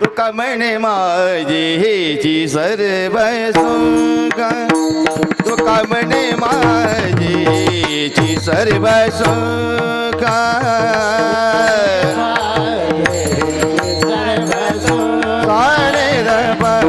तुका म्हणे माझी हेची सर्व सुख तुका म्हणे माझी हेची सर्व सुख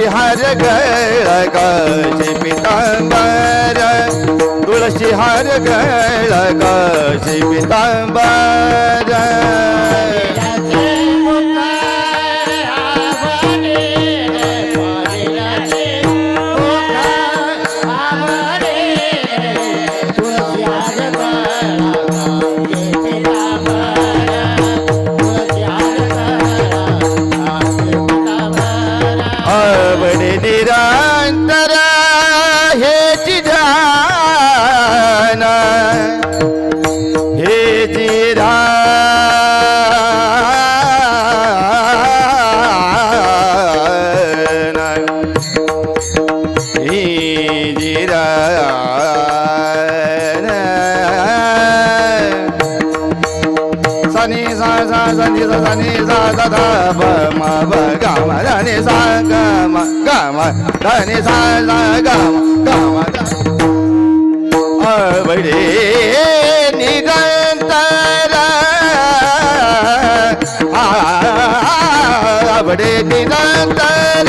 तुळशी हार गळकाचे पितांबर तुळशी हार गळकाचे पितांबर म ध नि सा आवडे निरंतर। आवडे निरंतर।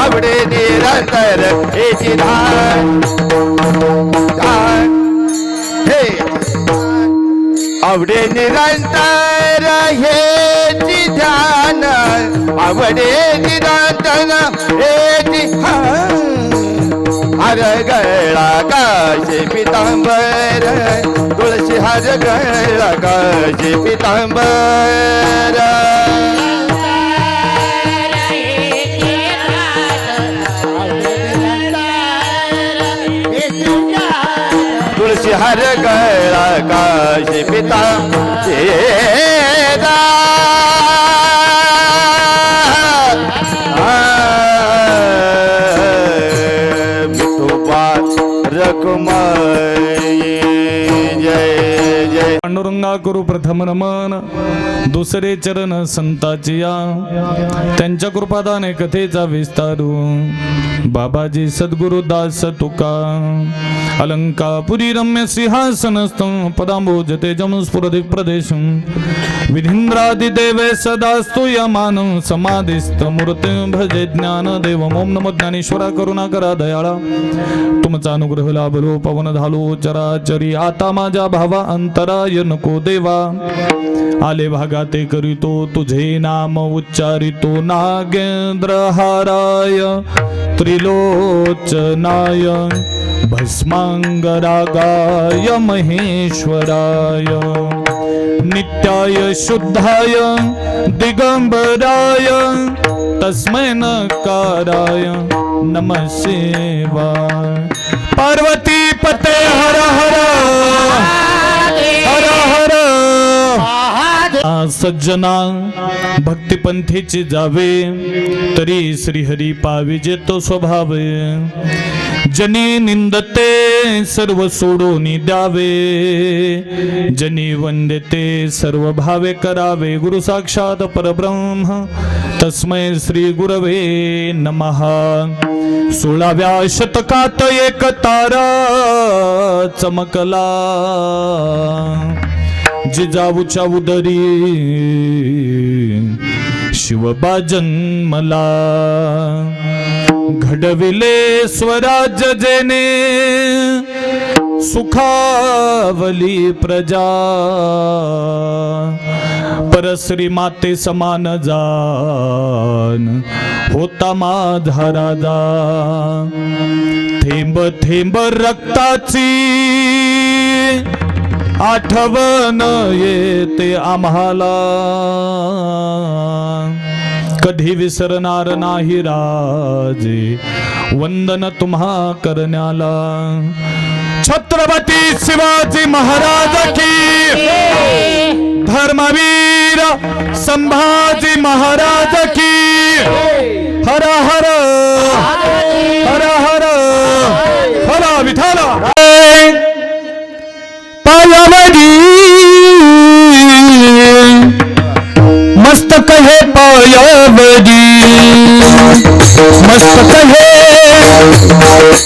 आवडे निरंतर। हे धान निरंतर हे ध्यान आवडे निरंतर हे. हर गळा काशे पितांबर तुळशी हर गळा काशे पितांबर. तुळशी हर गळा काशी पिता चेदा। विठोबा रखमाई जय जय। पांडुरंगा करू प्रथम नमन दुसरे चरण संताचिया त्यांच्या कृपादाने कथेचा विस्तारू बाबाजी सद्गुरु दास तुका। अलंकापुरी रम्य सिंहासनस्थ पदांबोज तेजम स्फुरदिक प्रदेश। विधींद्रादिदेवे सदास्तु यमान समाधिस्त मूर्ती भजे ज्ञान देव ओम नमो ज्ञानेश्वरा करुणा करा दयाळा। तुमचा अनुग्रह लाभलो पवन झालो चराचरी आता माझ्या भावा अंतराय नको देवा. आले भागाते करीतो तुझे नाम उच्चारितो. नागेंद्र हाराय, त्रिलोचनाय, भस्मांगरागाय, महेश्वराय. नित्याय शुद्धाय, दिगंबराय, तस्मै नकाराय. नमः शिवाय. पार्वती पते हर हर। हर हर। सज्जना भक्तिपंथीची जावे तरी श्रीहरी पाविजे तो स्वभाव। जनी निंदते सर्व सोडून द्यावे. जनी वंदते सर्व भावे करावे. गुरु साक्षात परब्रह्म तस्मै श्री गुरवे नमहा सोळाव्या शतकात एक तारा चमकला. जिजाऊच्या उदरी शिवबा जन्मला. घडविले स्वराज्य जेने. सुखावली प्रजा. परश्री माते समान जान. होता माझा राजा. थेंब थेंब रक्ताची आठवण येते आम्हाला. कधी विसरणार नाही राजे. वंदन तुम्हा करण्याला. छत्रपती शिवाजी महाराज की. धर्मवीर संभाजी महाराज की. हर हर हर हर हर विठाला मस्तक हे पायावरी मस्तक हे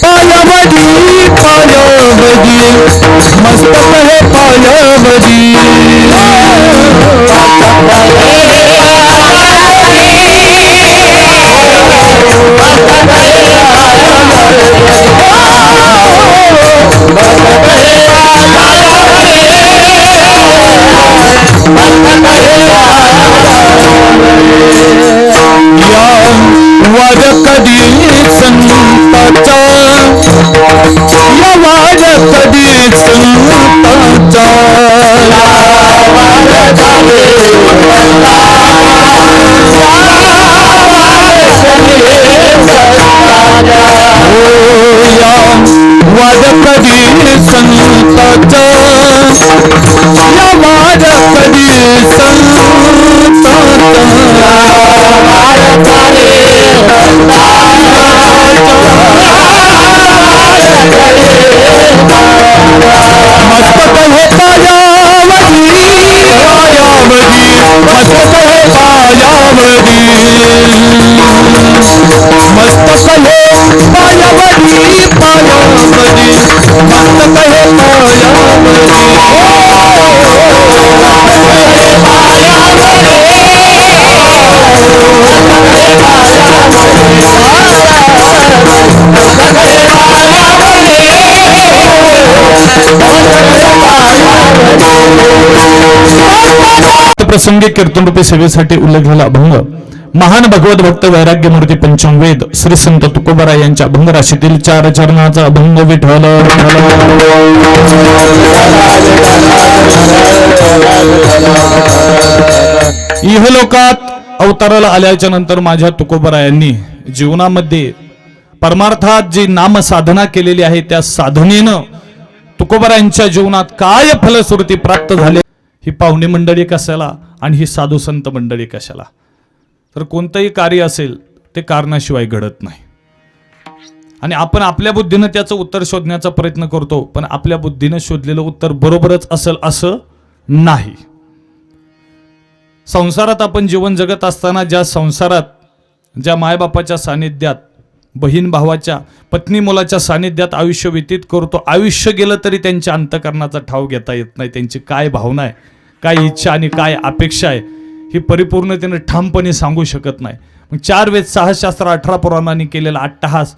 पायावरी पायावरी मस्तक हे पायावरी मस्तक हे पायावरी मस्तक हे पायावरी पायावरी मस्तक हे Oh, प्रसंगी कीर्तनरूपी सेवेसाठी उल्लेखलेला अभंग. महान भगवत भक्त वैराग्य मूर्ती पंचमवेद श्री संत तुकोबरा यांच्या अभंग राशीतील चार चरणाचा अभंग विठल इहलोकात अवताराला आल्याच्यानंतर माझ्या तुकोबरा यांनी जीवनामध्ये परमार्थात जी नाम साधना केलेली आहे त्या साधनेनं तुकोबरायांच्या जीवनात काय फलश्रुती प्राप्त झाली? ही पाहुणे मंडळी कशाला आणि ही साधू संत मंडळी कशाला? तर कोणतंही कार्य असेल ते कारणाशिवाय घडत नाही. आणि आपण आपल्या बुद्धीनं त्याचं उत्तर शोधण्याचा प्रयत्न करतो पण आपल्या बुद्धीनं शोधलेलं उत्तर बरोबरच असेल असं नाही. संसारात आपण जीवन जगत असताना ज्या संसारात ज्या मायबापाच्या सानिध्यात बहीण भावाच्या पत्नी मुलाच्या सानिध्यात आयुष्य व्यतीत करतो. आयुष्य गेलं तरी त्यांच्या अंतकरणाचा ठाव घेता येत नाही. त्यांची काय भावना आहे? काय इच्छा आणि काय अपेक्षा आहे? ही परिपूर्णतेने ठामपणे सांगू शकत नाही. मग चार वेद सहा शास्त्र अठरा पुराणांनी केलेला अट्टहास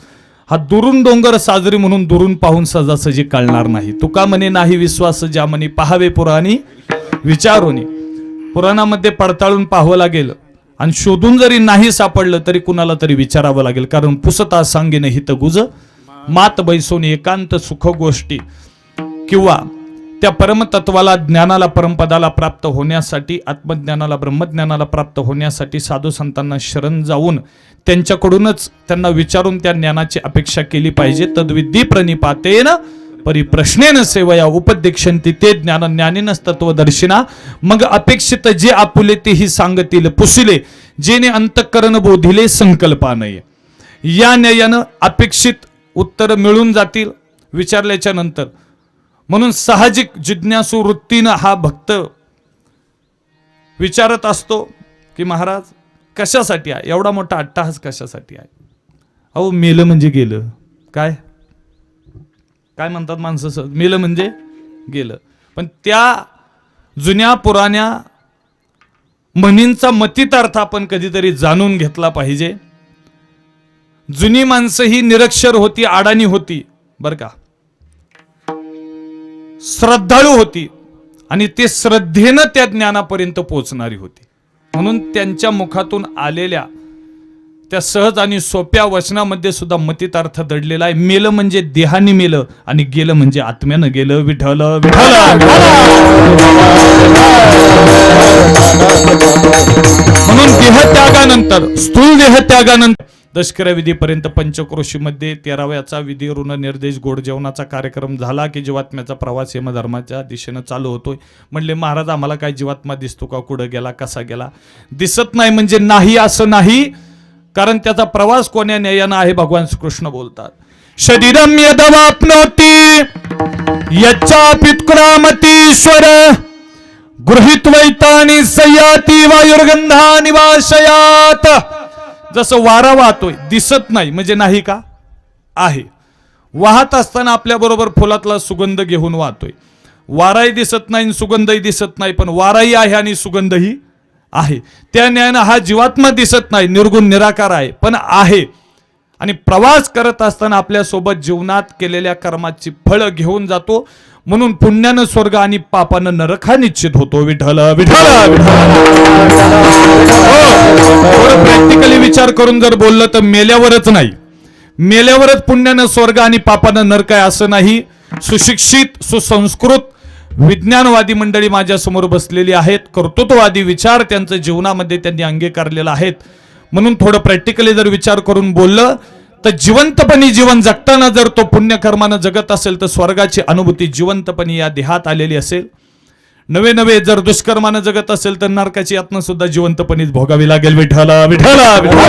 हा दुरून डोंगर साजरी म्हणून दुरून पाहून सजासजी कळणार नाही. तुका म्हणे नाही विश्वास ज्या म्हणे पहावे पुराणी विचारोनी. पुराणामध्ये पडताळून पाहावं लागेल. आणि शोधून जरी नाही सापडलं तरी कुणाला तरी विचारावं लागेल. कारण पुसता सांगेन हित गुज मात बैसोनी एकांत सुख गोष्टी. किंवा त्या परमतत्वाला ज्ञानाला परमपदाला प्राप्त होण्यासाठी आत्मज्ञानाला ब्रह्मज्ञानाला प्राप्त होण्यासाठी साधू संतांना शरण जाऊन त्यांच्याकडूनच त्यांना विचारून त्या ज्ञानाची अपेक्षा केली पाहिजे. तद्विधी प्रणिपातेनं परी प्रश्नेन सेवया उपदेक्षंती ते ज्ञान ज्ञानीनच तत्वदर्शिना मग अपेक्षित जे आपुले तेही सांगतील पुसिले जेने अंतकरण बोधिले संकल्पानय. या न्यायानं अपेक्षित उत्तर मिळून जातील विचारल्याच्या नंतर. म्हणून साहजिक जिज्ञासू वृत्तीनं हा भक्त विचारत असतो की महाराज कशासाठी आहे? एवढा मोठा अट्टाहास कशासाठी आहे? अहो मेलं म्हणजे गेलं. काय? काय म्हणतात माणसं? सहज? मेलं म्हणजे गेलं. पण त्या जुन्या पुराण्या म्हणींचा मतितार्थ आपण कधीतरी जाणून घेतला पाहिजे. जुनी माणसं ही निरक्षर होती अडाणी होती बर का? श्रद्धाळू होती आणि ते श्रद्धेनं त्या ज्ञानापर्यंत पोहोचणारी होती. म्हणून त्यांच्या मुखातून आलेल्या त्या सहज आणि सोप्या वचनामध्ये सुद्धा मतीत अर्थ दडलेला आहे. मेलं म्हणजे देहाने मेलं आणि गेलं म्हणजे आत्म्यानं गेलं. विठल म्हणून देहत्यागानंतर स्थूल देहत्यागानंतर दशकऱ्या विधीपर्यंत पंचक्रोशीमध्ये तेराव्याचा विधी ऋण निर्देश गोड जेवणाचा कार्यक्रम झाला की जीवात्म्याचा प्रवास यमधर्माच्या दिशेनं चालू होतोय. म्हणले महाराज आम्हाला काय जीवात्मा दिसतो का? कुठं गेला? कसा गेला? दिसत नाही म्हणजे नाही असं नाही. कारण त्याचा प्रवास कोण्या न्यायानं आहे भगवान श्रीकृष्ण बोलतात. शरीरम यदवाप्नोती यच्चा पित्कुरामतीश्वर गृहीत वैतानी सयाती वायुर्गंधा निवाशयात जसं वारा वाहतोय दिसत नाही म्हणजे नाही का? आहे. वाहत असताना आपल्या बरोबर फुलातला सुगंध घेऊन वाहतोय. वाराही दिसत नाही सुगंधही दिसत नाही पण वाराही आहे आणि सुगंधही आहे. त्या न्यायानं हा जीवात्मा दिसत नाही निर्गुण निराकार आहे पण आहे. आणि प्रवास करत असताना आपल्यासोबत जीवनात केलेल्या कर्माची फळं घेऊन जातो. म्हणून पुण्यानं स्वर्ग आणि पापानं नरक हा निश्चित होतो. विठ्ठल विठ्ठल हो. प्रॅक्टिकली विचार करून जर बोललं तर मेल्यावरच नाही. मेल्यावरच पुण्यानं स्वर्ग आणि पापानं नरक आहे असं नाही. सुशिक्षित सुसंस्कृत विज्ञानवादी मंडळी माझ्यासमोर बसलेली आहेत. कर्तृत्ववादी विचार त्यांचं जीवनामध्ये त्यांनी अंगीकारलेला आहेत. म्हणून थोडं प्रॅक्टिकली जर विचार करून बोललं तर जिवंतपणी जीवन जगताना जर तो पुण्यकर्मानं जगत असेल तर स्वर्गाची अनुभूती जिवंतपणी या देहात आलेली असेल. नवे नवे जर दुष्कर्मानं जगत असेल तर नरकाची यातना सुद्धा जिवंतपणीच भोगावी लागेल. विठाला विठाला हो.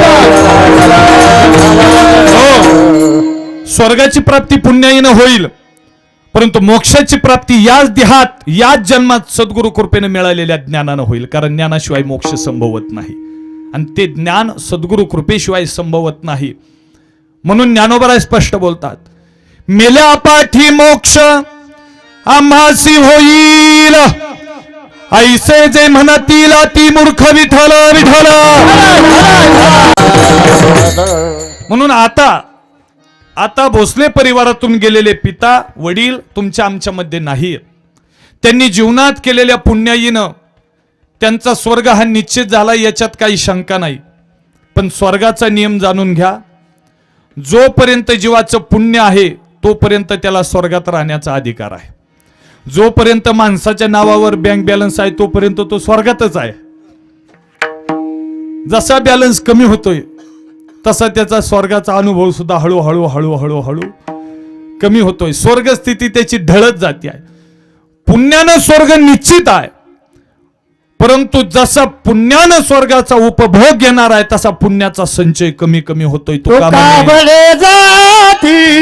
स्वर्गाची प्राप्ती पुण्याईनं होईल. परंतु मोक्षाची प्राप्ती याच देहात याच जन्मात सद्गुरु कृपेने मिळालेल्या ज्ञानानं होईल कारण ज्ञानाशिवाय मोक्ष संभवत नाही. आणि ते ज्ञान सद्गुरु कृपेशिवाय संभवत नाही. म्हणून ज्ञानोबराय स्पष्ट बोलतात मेल्या पाठी मोक्ष आम्हासी होईल. ऐसे जे म्हणतील ती मूर्ख विठल विठल म्हणून आता आता भोसले परिवारातून गेलेले पिता वडील तुमच्या आमच्यामध्ये नाही त्यांनी जीवनात केलेल्या पुण्याईनं त्यांचा स्वर्ग हा निश्चित झाला याच्यात काही शंका नाही. पण स्वर्गाचा नियम जाणून घ्या. जोपर्यंत जीवाचं पुण्य आहे तोपर्यंत त्याला स्वर्गात राहण्याचा अधिकार आहे. जोपर्यंत माणसाच्या नावावर बँक बॅलन्स आहे तोपर्यंत तो स्वर्गातच आहे. जसा बॅलन्स कमी होतोय तसा त्याचा स्वर्गाचा अनुभव सुद्धा हळूहळू हळूहळू हळू कमी होतोय. स्वर्ग स्थिती त्याची ढळत जाते आहे. पुण्यानं स्वर्ग निश्चित आहे. परंतु जसा पुण्यानं स्वर्गाचा उपभोग घेणार आहे तसा पुण्याचा संचय कमी कमी होतोय. तो जाती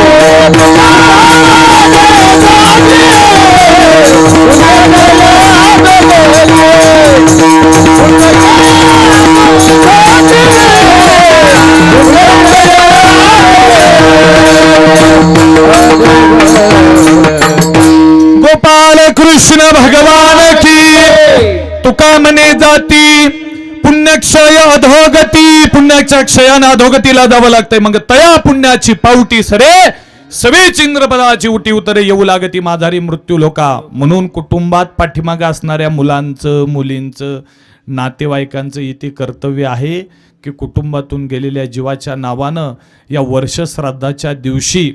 पुण्याच्या क्षयानं अधोगतीला जावं लागतंय. मग तया पुण्याची पावटी सरे. सवेच इंद्रपदाची उटी उतरे येऊ लागती माझारी मृत्यू लोका. म्हणून कुटुंबात पाठीमागे असणाऱ्या मुलांचं मुलींचं नातेवाईकांचं इथे कर्तव्य आहे की कुटुंबातून गेलेल्या जीवाच्या नावानं या वर्ष श्राद्धाच्या दिवशी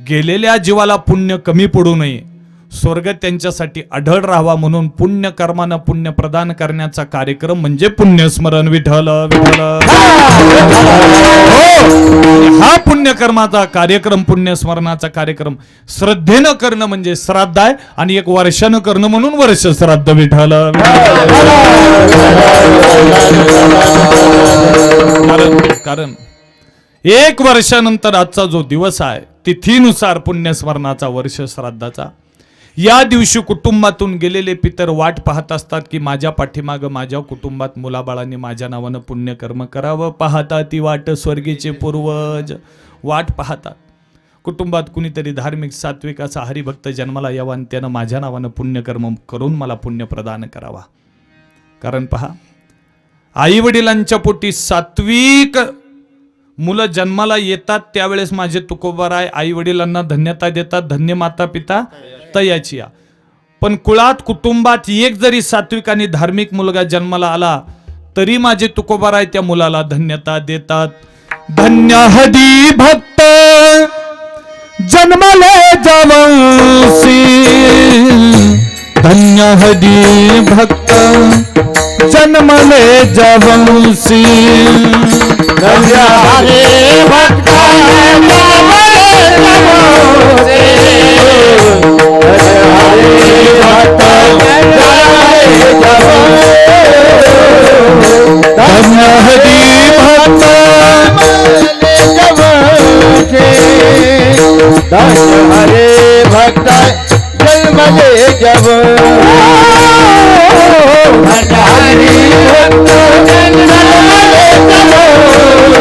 गेलेल्या जीवाला पुण्य कमी पडू नये. स्वर्ग त्यांच्यासाठी आढळ राहावा म्हणून पुण्य कर्मानं पुण्य प्रदान करण्याचा कार्यक्रम म्हणजे पुण्यस्मरण. विठल विठल हो. हा. पुण्यकर्माचा कार्यक्रम पुण्यस्मरणाचा कार्यक्रम श्रद्धेनं करणं म्हणजे श्राद्ध आहे आणि एक वर्षानं करणं म्हणून वर्ष श्राद्ध. विठल कारण कारण एक वर्षानंतर आजचा जो दिवस आहे तिथीनुसार पुण्यस्मरणाचा वर्ष श्राद्धाचा. या दिवशी कुटुंबातून गेलेले पितर वाट पाहत असतात की माझ्या पाठीमागं माझ्या कुटुंबात मुलाबाळांनी माझ्या नावानं पुण्यकर्म करावं. पाहता ती वाट स्वर्गीचे पूर्वज वाट पाहतात. कुटुंबात कुणीतरी धार्मिक सात्विक असा हरिभक्त जन्माला यावा आणि त्यानं माझ्या नावानं पुण्यकर्म करून मला पुण्य प्रदान करावा. कारण पहा आई वडिलांच्या पोटी सात्विक मुलं जन्माला येतात त्यावेळेस माझे तुकोबाराय आई वडिलांना धन्यता देतात धन्य माता पिता तयाची या. पण कुळात कुटुंबात एक जरी सात्विक आणि धार्मिक मुलगा जन्माला आला तरी माझे तुकोबाराय त्या मुलाला धन्यता देतात. धन्य हदी भक्त जन्मले जावसी. धन्य हदी भक्त जन्मले जावसी. हरे भक्त जन्म हदी जब हरे भक्त जन्मले जब हरे